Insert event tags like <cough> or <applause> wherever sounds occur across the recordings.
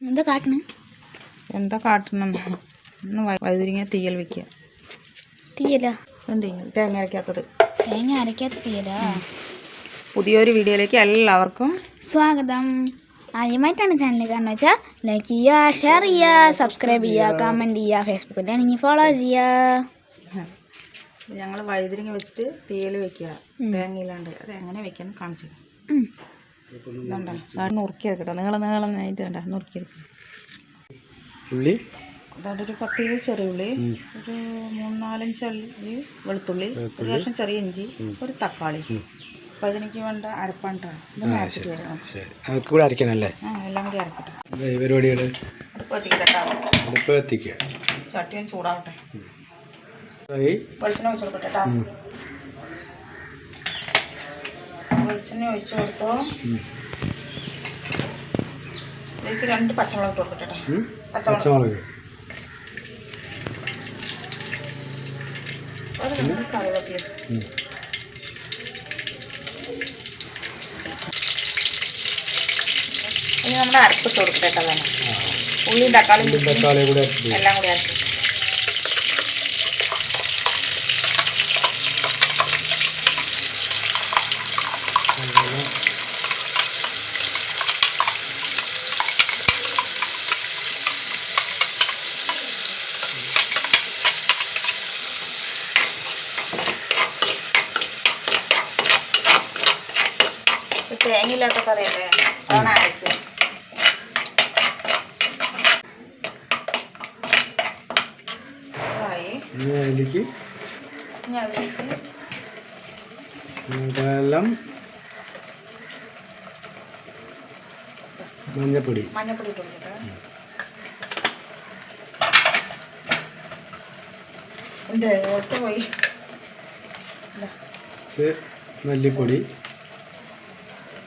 എന്താ കാട്ടണ്? എന്താ കാട്ടണം? ഒന്ന് വ- വഴുതിരിങ്ങ തീയൽ വെക്കുക തീയല? എന്ത് തേങ്ങ അരക്കാത്തത് തേങ്ങ അരക്കാത്ത തീയല? പുതിയൊരു വീഡിയോയിലേക്ക് എല്ലാവർക്കും സ്വാഗതം. ആദ്യമായിട്ടാണ് ചാനൽ കാണുന്നത് വെച്ചാൽ ലൈക്ക് ചെയ്യുക ഷെയർ ചെയ്യുക സബ്സ്ക്രൈബ് ചെയ്യുക കമന്റ് ചെയ്യുക ഫേസ്ബുക്കിലാണെങ്കിൽ ഫോളോ ചെയ്യുക ഞങ്ങൾ വഴുതിരിങ്ങ വെച്ചിട്ട് തീയൽ വെക്കുക. തേങ്ങയില്ലാണ്ട് അത് എങ്ങനെ വെക്കാന്ന് കാണിച്ചു. ഇതുണ്ടോ? അത് നുറുക്കിയെടുക്കട്ടെ നീളം ആയിട്ട് വേണ്ട നുറുക്കിയെടുക്കും ഉള്ളി? അതുകൊണ്ട് ഒരു പത്ത് കിലോ ചെറിയ ഉള്ളി ഒരു മൂന്നാലഞ്ച് അള്ളി വെളുത്തുള്ളി ഒരു ലക്ഷം ചെറിയ ഇഞ്ചി ഒരു തക്കാളി. അപ്പോൾ അതിലേക്ക് വേണ്ട അരപ്പാണ്ടാണ് ഇതൊന്ന് അരച്ചിട്ട് വരാം ശരി. അതൊക്കെ കൂടെ അരയ്ക്കണല്ലേ ആ എല്ലാം കൂടി അരക്കട്ടെ. പരിപാടികൾ അടുപ്പ് കത്തിക്കട്ടെ അടുപ്പ് കത്തിക്കുക ചട്ടി ഒന്ന് ചൂടാവട്ടെ. വെളിച്ചെണ്ണ ഒഴിച്ച് കേട്ടോ വെളിച്ചെണ്ണ ഒഴിച്ചു കൊടുത്തു. ഇതിലേക്ക് രണ്ട് പച്ചമുളക് ഇട്ട് കൊടുക്കട്ടെ. കേട്ടോ പച്ചമുളക്. കറിവേപ്പില. ഇനി നമ്മുടെ അരപ്പിട്ട് കൊടുക്കട്ടെ കേട്ടോ തന്നെ. ഉള്ളിയും തക്കാളിയും എല്ലാം കൂടി അരച്ച് തേങ്ങയില്ലാത്ത കറിയല്ലേ? അതാണ് അരക്കുക അതിലേക്ക് മഞ്ഞപ്പൊടി. മഞ്ഞപ്പൊടി ഇട്ട് കൊടുക്കട്ടെ എന്തേ ഒറ്റ പോയി ഇതാ, കുറച്ച് മല്ലിപ്പൊടി.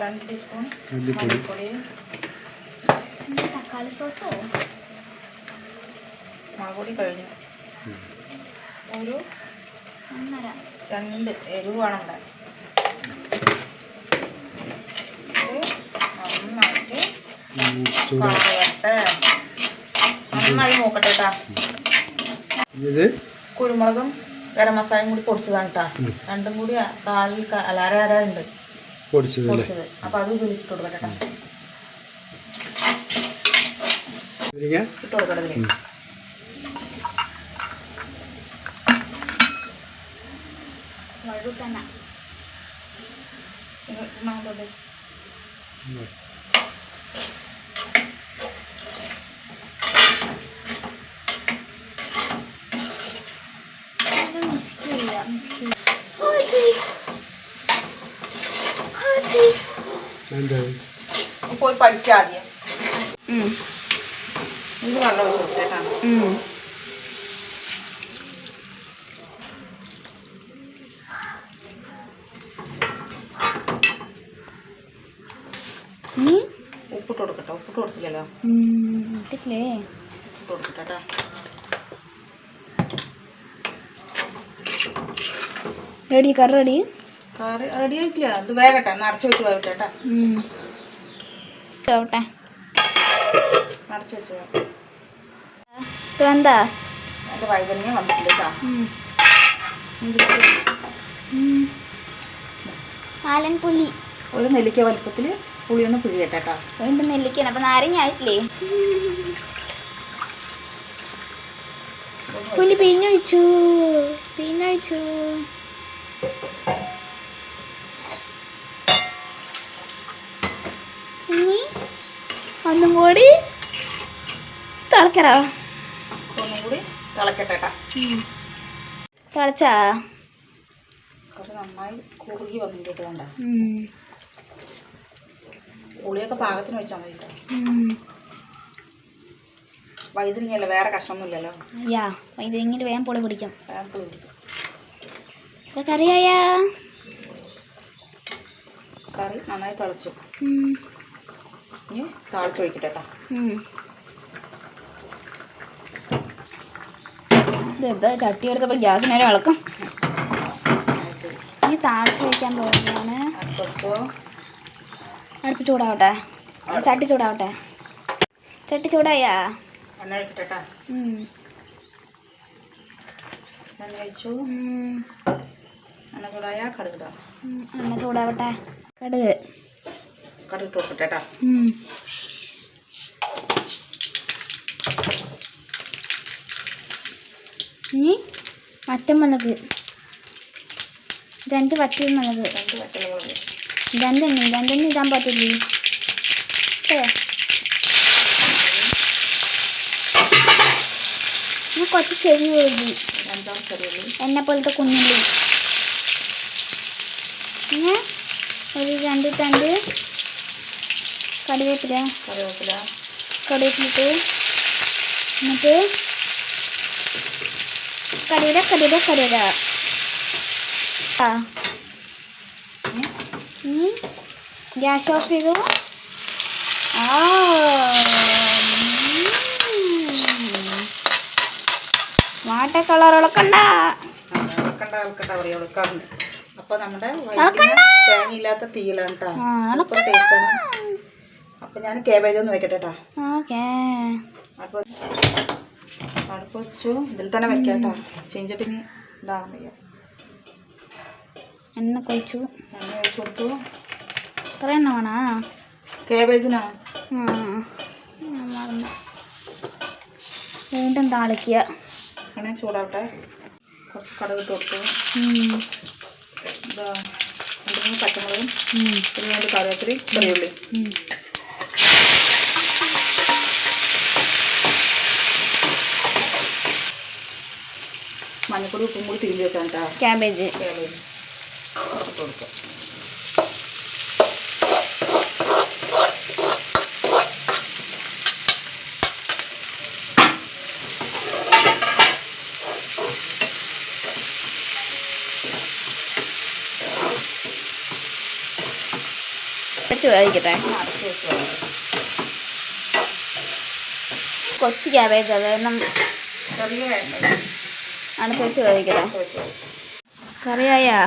രണ്ട് ടീസ്പൂൺ മല്ലിപ്പൊടി. തക്കാളി സോസോ മുളകുപൊടി കഴിഞ്ഞു. ഒരു ഒന്നര. രണ്ട് എരിവ് വേണം ഇവിടെ. ഇത് നന്നായിട്ട് ഉം, ചൂടാ. കളയട്ടെ നന്നായി നോക്കട്ടെ കേട്ടാ ഇത്? കുരുമുളകും ഗരം മസാലയും കൂടി പൊടിച്ചതാണ് കേട്ടാ. രണ്ടും കൂടി കാലിൽ അല്ല അര അര ഉണ്ട്. പൊടിച്ചത് അപ്പൊ അത് ഇട്ട് കൊടുക്കട്ടെ ഇട്ട് ഉം. വഴുതന. ഇത് പോയി പഠിക്കാം ആദ്യം ഇത് ഒഴിച്ച് കൊടുത്തേട്ടാ ഉപ്പിട്ട് കൊടുക്കട്ടെ. ഉപ്പിട്ട് കൊടുത്തില്ലല്ലോ? ഇട്ടില്ലേ ഉപ്പിട്ട് കൊടുക്കട്ടെ കേട്ടോ ready curry ready? Curry ready ആയിട്ടില്ല. ഇത് വേഗട്ടെ ഒന്ന് അടച്ചു വെച്ച് വേവിട്ടെ കേട്ടോ. ചോട്ടെ അടച്ചു വെച്ച് എന്താ? എന്റെ വഴുതനങ്ങ വന്നിട്ടില്ല ആലൻ പുലി ഒരു നെല്ലിക്ക വലിപ്പത്തിൽ പുളിയൊന്ന് പിഴിയട്ടെ കേട്ടോ. വീണ്ടും നെല്ലിക്കാണ് അപ്പൊ നാരങ്ങ ആയിട്ടില്ലേ? പുലി പിഴിഞ്ഞൊഴിച്ചു. പിഴിഞ്ഞൊഴിച്ചു ഇനി ഒന്നും കൂടി തിളക്കറാ ഒന്നും കൂടി തിളക്കട്ടെ കേട്ടോ തിളച്ചാ? കറി നന്നായി കുറുകി വന്നിട്ട് വേണ്ട പുളിയൊക്കെ പാകത്തിന് വെച്ചാൽ മതി വേറെ കഷ്ണമൊന്നുമില്ലല്ലോ? യാ വേഗം പൊളി പിടിക്കും. വേറെ പുളി പിടിക്കും. ഇപ്പൊ കറിയായാ? കറി നന്നായി തിളച്ചു. താളിച്ച് ഒഴിക്കട്ടെ കേട്ടോ. ഇതെന്താ ചട്ടി എടുത്തപ്പോൾ ഗ്യാസ് നേരെ ശരി ഇനി താഴ്ച വയ്ക്കാൻ പോവുകയാണ്. അടുപ്പ് ചൂടാവട്ടെ. ചട്ടി ചൂടാവട്ടെ. ചട്ടി ചൂടായാ? എണ്ണ ചൂടാവട്ടെ. കടുക്. കടുക് ഇട്ട് കൊടുക്കട്ടെ. ഇനി വറ്റമുളക്. രണ്ട് പച്ചമുളക് രണ്ട് പച്ചമുളക് രണ്ടെണ്ണി രണ്ടെണ്ണി ഇടാൻ പറ്റില്ലേ. ഇനി കുറച്ച് ചെറിയ ഉള്ളി. എന്നെ പോലത്തെ കുഞ്ഞുള്ളി. പിന്നെ ഒരു രണ്ട് തണ്ട് കറിവേപ്പില കറിവേപ്പില കറിവേപ്പിലിട്ട് എന്നിട്ട് കറിയില കറിയില കറിയില ആ. ഗ്യാസ് ഓഫ് ചെയ്തു. ആ. വാട്ട കളറുകളൊക്കെ ഉണ്ടാ? അപ്പോൾ നമ്മുടെ. തേങ്ങയില്ലാത്ത തീയിലാണ് കേട്ടോ ടേസ്റ്റാണ്. അപ്പോൾ ഞാൻ കേബേജ് ഒന്ന് വെക്കട്ടെ കേട്ടോ ഓക്കേ. അടുപ്പ് അടുപ്പ് വെച്ചു ഇതിൽ തന്നെ വെക്കാം കേട്ടോ ഇനി ഇതാകാൻ വയ്യ എണ്ണ കൊഴിച്ചു. എണ്ണ കഴിച്ചു കൊടുത്തു. ഇത്ര എണ്ണ വേണോ? കേബേജിനാ വീണ്ടും താളിക്കുക. അങ്ങനെ ചൂടാവട്ടെ. കുറച്ച് കടുക് തൊട്ടു കൊടുത്തു. ഇതാ. രണ്ട് മൂന്ന് പച്ചമുളകും. പിന്നെ രണ്ട് കറിവേപ്പില ചെറിയുള്ളി ഉം. മഞ്ഞപ്പൊടി ഉപ്പും കൂടി തിരിഞ്ഞ് വെച്ചാൽ കേട്ടോ ക്യാബേജ് കേബേജ് ഇട്ട് കൊടുക്കാം വെച്ച് വേവിക്കട്ടെ അടച്ച് വെച്ച് വേണം. കൊച്ചു ക്യാബേജ് അത് കാരണം ചെറിയ അടുത്ത് വെച്ച്. കറിയായാ?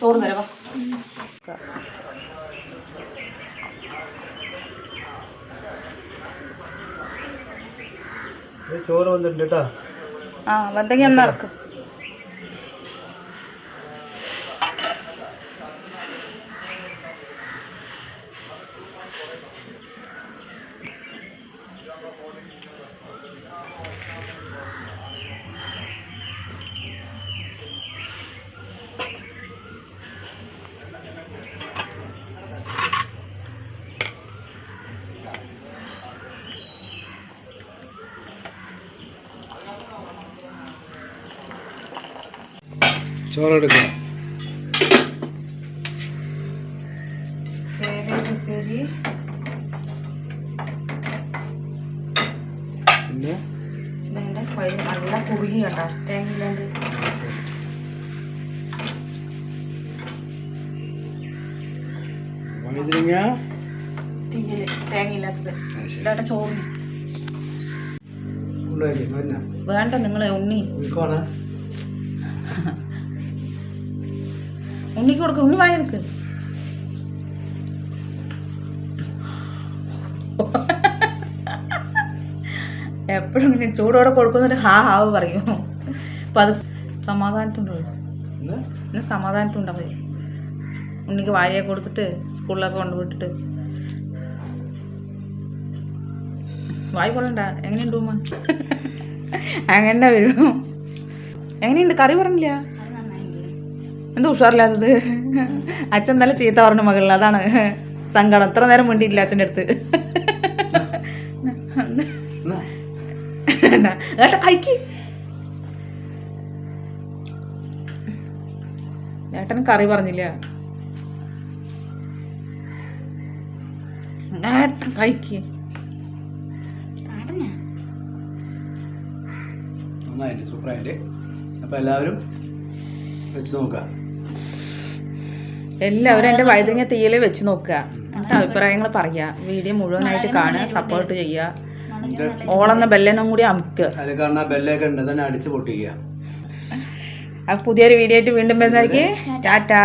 ചോറ് തരവാ ചോറ് വന്നിട്ടുണ്ട് കേട്ടോ. ആ വന്നെങ്കിൽ ഇറക്കും. ഉപ്പേരി. പിന്നെ? നല്ല കുറുകി കണ്ട തേങ്ങയില്ലാണ്ട്. വഴുതിരിങ്ങ തീയൽ തേങ്ങയില്ലാത്തത്. ഇതാട്ടെ ചോറിന് വേണ്ട നിങ്ങളെ ഉണ്ണി. ഉൾക്കോണേ ഉണ്ണിക്ക് കൊടുക്ക ഉണ്ണി വാങ്ങി നിൽക്ക് എപ്പോഴും ഇങ്ങനെ ചൂടോടെ കൊടുക്കുന്നിട്ട് ഹാ ഹാവ് പറയും. അപ്പം അത് സമാധാനത്തുണ്ടല്ലോ ഇന്ന്? സമാധാനത്തുണ്ടാ മതി ഉണ്ണിക്ക് വാരിയെ കൊടുത്തിട്ട് സ്കൂളിലൊക്കെ കൊണ്ടുപോയിട്ടിട്ട് വായി കൊള്ളണ്ട. എങ്ങനെയുണ്ട് ഉമ്മ? <laughs> അങ്ങനെ വരും. എങ്ങനെയുണ്ട്? കറി പറഞ്ഞില്ല? എന്താ ഉഷാറില്ലാത്തത്. അച്ഛൻ നല്ല ചീത്ത പറഞ്ഞു മകളിൽ അതാണ് സങ്കടം. എത്ര നേരം വേണ്ടിയില്ല അച്ഛന്റെ അടുത്ത്. ഏട്ടാ കഴിക്ക്. ഏട്ടൻ കറി പറഞ്ഞില്ല. ഏട്ടൻ കഴിക്ക്. സൂപ്പറായിട്ട് അപ്പോൾ എല്ലാവരും വെച്ച് നോക്കുക എല്ലാവരും എന്റെ വഴുതങ്ങ തീയിൽ വെച്ച് നോക്കുക. എന്നിട്ട് അഭിപ്രായങ്ങൾ പറയുക. വീഡിയോ മുഴുവനായിട്ട് കാണുക സപ്പോർട്ട് ചെയ്യുക. ഓളെന്ന ബെല്ലനും കൂടി അമുക്കുക അതിൽ കാണുന്ന ബെല്ലൊക്കെ ഉണ്ട് തന്നെ അടിച്ച് പൊട്ടിക്കുക. അപ്പോൾ പുതിയൊരു വീഡിയോ ആയിട്ട് വീണ്ടും വരുന്നതായിരിക്കും. ടാറ്റാ.